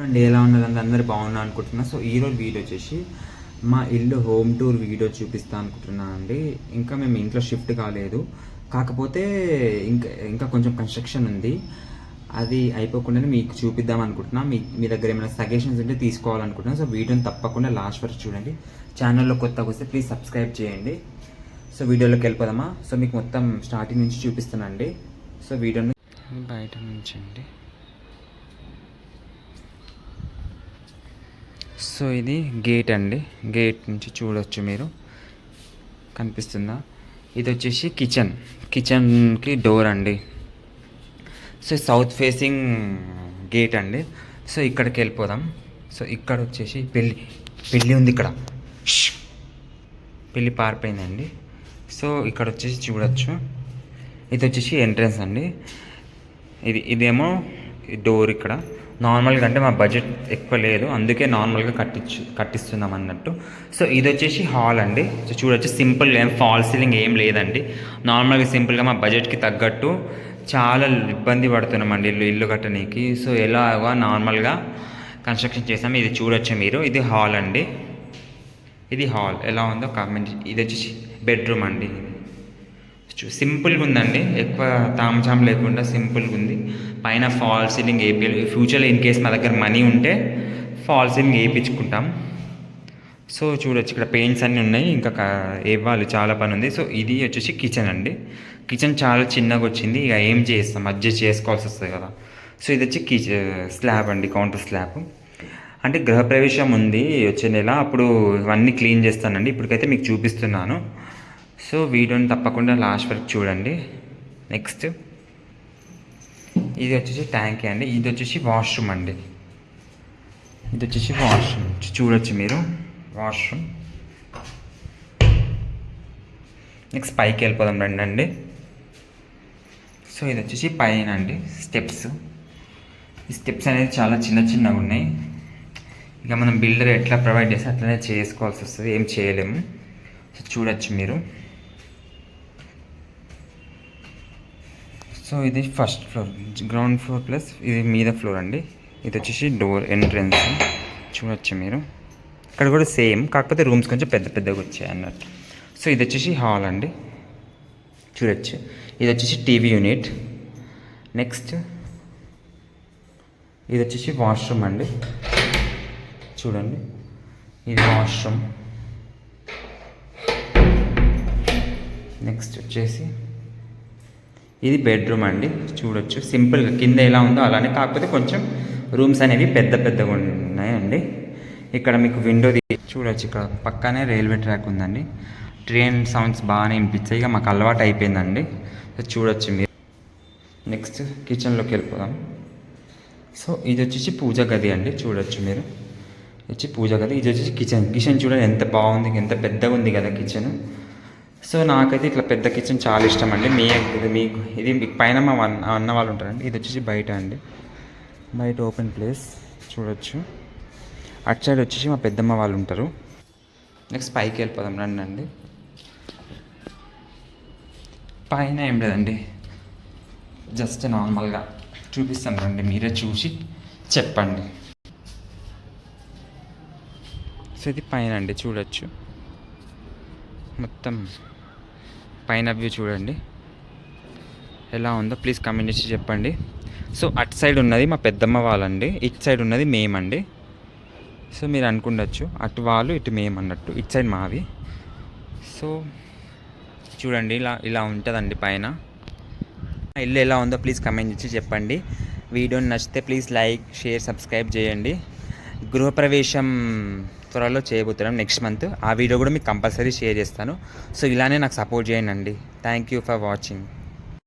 అండి ఎలా ఉన్నదండి అందరు బాగున్నా అనుకుంటున్నా. సో ఈరోజు వీడియో వచ్చేసి మా ఇల్లు హోమ్ టూర్ వీడియో చూపిస్తా అనుకుంటున్నా అండి. ఇంకా మేము ఇంట్లో షిఫ్ట్ కాలేదు. కాకపోతే ఇంకా ఇంకా కొంచెం కన్స్ట్రక్షన్ ఉంది. అది అయిపోకుండానే మీకు చూపిద్దాం అనుకుంటున్నా. మీ మీ దగ్గర ఏమైనా సజెషన్స్ ఉంటే తీసుకోవాలనుకుంటున్నా. సో వీడియోని తప్పకుండా లాస్ట్ వరకు చూడండి. ఛానల్లో కొత్తగా వస్తే ప్లీజ్ సబ్స్క్రైబ్ చేయండి. సో వీడియోలోకి వెళ్ళిపోదామా? సో మీకు మొత్తం స్టార్టింగ్ నుంచి చూపిస్తానండి సో వీడియోని బయట నుంచి అండి సో ఇది గేట్ అండి. గేట్ నుంచి చూడొచ్చు మీరు. కనిపిస్తుందా? ఇది వచ్చేసి కిచెన్. కిచెన్కి డోర్ అండి. సో సౌత్ ఫేసింగ్ గేట్ అండి. సో ఇక్కడికి వెళ్ళిపోదాం. సో ఇక్కడ వచ్చేసి పెళ్ళి. పెళ్ళి ఉంది ఇక్కడ. పెళ్ళి పారిపోయిందండి. సో ఇక్కడ వచ్చేసి చూడొచ్చు. ఇది వచ్చేసి ఎంట్రన్స్ అండి. ఇది ఇదేమో డోర్ ఇక్కడ. నార్మల్గా అంటే మా బడ్జెట్ ఎక్కువ లేదు. అందుకే నార్మల్గా కట్టించు కట్టిస్తున్నాం అన్నట్టు. సో ఇది వచ్చేసి హాల్ అండి. సో చూడొచ్చు. సింపుల్ ఏం ఫాల్ సీలింగ్ ఏం లేదండి. నార్మల్గా సింపుల్గా మా బడ్జెట్కి తగ్గట్టు చాలా ఇబ్బంది పడుతున్నామండి ఇల్లు ఇల్లు కట్టడానికి సో ఎలాగా నార్మల్గా కన్స్ట్రక్షన్ చేసాము ఇది చూడొచ్చు మీరు. ఇది హాల్ అండి. ఇది హాల్ ఎలా ఉందో కామెంట్ ఇది వచ్చేసి బెడ్రూమ్ అండి. సింపుల్గా ఉందండి. ఎక్కువ తామజాం లేకుండా సింపుల్గా ఉంది. పైన ఫాల్ సీలింగ్ వేపి ఫ్యూచర్లో ఇన్ కేస్ మా దగ్గర మనీ ఉంటే ఫాల్ సీలింగ్ వేయించుకుంటాం సో చూడొచ్చు. ఇక్కడ పెయింట్స్ అన్నీ ఉన్నాయి. ఇంకా ఇవ్వాలి. చాలా పని ఉంది. సో ఇది వచ్చేసి కిచెన్ అండి. కిచెన్ చాలా చిన్నగా వచ్చింది. ఇక ఏం చేస్తాం? అడ్జస్ట్ చేసుకోవాల్సి వస్తుంది కదా. సో ఇది వచ్చి కిచెన్ స్లాబ్ అండి. Counter slab. అంటే గృహప్రవేశం ఉంది. వచ్చే నెల అప్పుడు ఇవన్నీ క్లీన్ చేస్తానండి. ఇప్పటికైతే మీకు చూపిస్తున్నాను. సో వీడియోని తప్పకుండా లాస్ట్ వరకు చూడండి. నెక్స్ట్. ఇది వచ్చేసి ట్యాంక్ అండి. ఇది వచ్చేసి వాష్రూమ్ అండి. ఇది వచ్చేసి వాష్రూమ్. చూడొచ్చు మీరు. వాష్రూమ్. నెక్స్ట్ పైకి వెళ్ళిపోదాం రండి అండి సో ఇది వచ్చేసి పైన అండి. స్టెప్స్. ఈ స్టెప్స్ అనేది చాలా చిన్న చిన్నగా ఉన్నాయి. ఇక మనం బిల్డర్ ఎట్లా ప్రొవైడ్ చేస్తే అట్లనే చేసుకోవాల్సి వస్తుంది. ఏం చేయలేము. సో చూడొచ్చు మీరు. సో ఇది first floor ground floor plus ఇది మీద ఫ్లోర్ అండి. ఇది వచ్చేసి డోర్ ఎంట్రన్స్. చూడొచ్చు మీరు. ఇక్కడ కూడా సేమ్ కాకపోతే రూమ్స్ కొంచెం పెద్ద పెద్దగా వచ్చాయి అన్నట్టు. సో ఇది వచ్చేసి హాల్ అండి. చూడొచ్చు. ఇది వచ్చేసి టీవీ యూనిట్. నెక్స్ట్ ఇది వచ్చేసి వాష్రూమ్ అండి. చూడండి. ఇది వాష్రూమ్. నెక్స్ట్ వచ్చేసి ఇది బెడ్రూమ్ అండి. చూడొచ్చు. సింపుల్గా కింద ఎలా ఉందో అలానే. కాకపోతే కొంచెం రూమ్స్ అనేవి పెద్ద పెద్దగా ఉన్నాయండి. ఇక్కడ మీకు విండో చూడొచ్చు. ఇక్కడ పక్కనే రైల్వే ట్రాక్ ఉందండి. ట్రైన్ సౌండ్స్ బాగానే వినిపించాయి ఇక మాకు అలవాటు అయిపోయిందండి. చూడొచ్చు మీరు. నెక్స్ట్ కిచెన్లోకి వెళ్ళిపోదాం. సో ఇది వచ్చేసి పూజ గది అండి. చూడొచ్చు మీరు. ఇది వచ్చి పూజ గది. ఇది వచ్చేసి కిచెన్ కిచెన్ చూడండి. ఎంత బాగుంది. ఎంత పెద్దగా ఉంది కదా కిచెన్ సో నాకైతే ఇట్లా పెద్ద కిచెన్ చాలా ఇష్టం అండి మీ ఇది మీకు ఇది మీకు పైన మా అన్న అన్న వాళ్ళు ఉంటారండి. ఇది వచ్చేసి బయట అండి. బయట ఓపెన్ ప్లేస్ చూడొచ్చు. అటు సైడ్ వచ్చేసి మా పెద్దమ్మ వాళ్ళు ఉంటారు. నెక్స్ట్ పైకి వెళ్ళిపోదాం. రండి అండి పైన ఏం లేదండి. జస్ట్ నార్మల్గా చూపిస్తాను రండి. మీరే చూసి చెప్పండి. సో ఇది పైన అండి. చూడొచ్చు. మొత్తం పైన వ్యూ చూడండి. ఎలా ఉందో ప్లీజ్ కమెంట్ చేసి చెప్పండి. సో అటు సైడ్ ఉన్నది మా పెద్దమ్మ వాళ్ళండి. ఇటు సైడ్ ఉన్నది మేమండి. సో మీరు అనుకుండొచ్చు అటు వాళ్ళు ఇటు మేము అన్నట్టు. ఇటు సైడ్ మావి. సో చూడండి ఇలా ఇలా ఉంటుందండి పైన. ఇల్లు ఎలా ఉందో ప్లీజ్ కమెంట్ చేసి చెప్పండి. వీడియోని నచ్చితే ప్లీజ్ లైక్ షేర్ సబ్స్క్రైబ్ చేయండి. గృహప్రవేశం త్వరలో చేయబోతున్నాం నెక్స్ట్ మంత్ ఆ వీడియో కూడా మీకు కంపల్సరీ షేర్ చేస్తాను. సో ఇలానే నాకు సపోర్ట్ చేయండి. Thank you for watching